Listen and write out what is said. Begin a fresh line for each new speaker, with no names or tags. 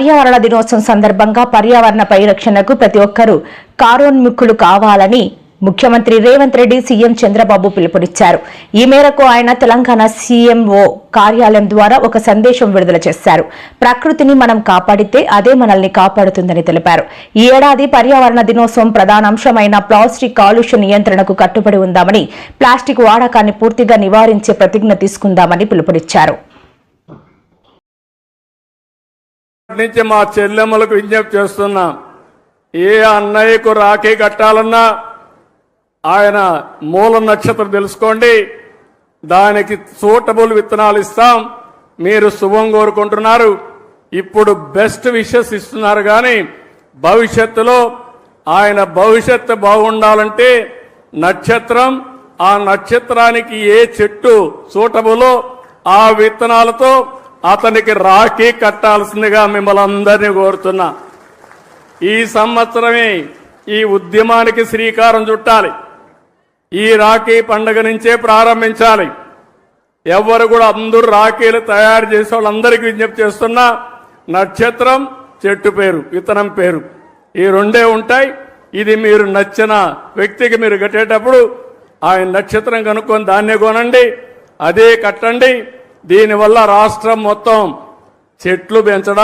పర్యావరణ దినోత్సవం సందర్భంగా పర్యావరణ పరిరక్షణకు ప్రతి ఒక్కరూ కారోన్ముఖులు కావాలని ముఖ్యమంత్రి రేవంత్ రెడ్డి సీఎం చంద్రబాబు పిలుపునిచ్చారు. ఈ మేరకు ఆయన తెలంగాణ సీఎంఓ కార్యాలయం ద్వారా ఒక సందేశం విడుదల చేశారు. ప్రకృతిని మనం కాపాడితే అదే మనల్ని కాపాడుతుందని తెలిపారు. ఈ ఏడాది పర్యావరణ దినోత్సవం ప్రధాన అంశమైన ప్లాస్టిక్ కాలుష్య నియంత్రణకు కట్టుబడి ఉందామని ప్లాస్టిక్ వాడకాన్ని పూర్తిగా నివారించే ప్రతిజ్ఞ తీసుకుందామని పిలుపునిచ్చారు.
నుంచి మా చెల్లెమ్మలకు విజ్ఞప్తి చేస్తున్నాం. ఏ అన్నయ్యకు రాఖీ కట్టాలన్నా ఆయన మూల నక్షత్రం తెలుసుకోండి. దానికి సూటబుల్ విత్తనాలు ఇస్తాం. మీరు శుభం కోరుకుంటున్నారు. ఇప్పుడు బెస్ట్ విషెస్ ఇస్తున్నారు కానీ భవిష్యత్తులో ఆయన భవిష్యత్తు బాగుండాలంటే నక్షత్రం ఆ నక్షత్రానికి ఏ చెట్టు సూటబులో ఆ విత్తనాలతో అతనికి రాఖీ కట్టాల్సిందిగా మిమ్మల్ని అందరినీ కోరుతున్నా. ఈ సంవత్సరమే ఈ ఉద్యమానికి శ్రీకారం చుట్టాలి. ఈ రాఖీ పండుగ నుంచే ప్రారంభించాలి. ఎవరు కూడా అందరూ రాఖీలు తయారు చేసే వాళ్ళందరికీ విజ్ఞప్తి చేస్తున్నా నక్షత్రం చెట్టు పేరు విత్తనం పేరు. ఈ రెండే ఉంటాయి. ఇది మీరు నచ్చిన వ్యక్తికి మీరు కట్టేటప్పుడు ఆయన నక్షత్రం కనుక్కొని దాన్నే కొనండి అదే కట్టండి. దీనివల్ల రాష్ట్రం మొత్తం చెట్లు పెంచడం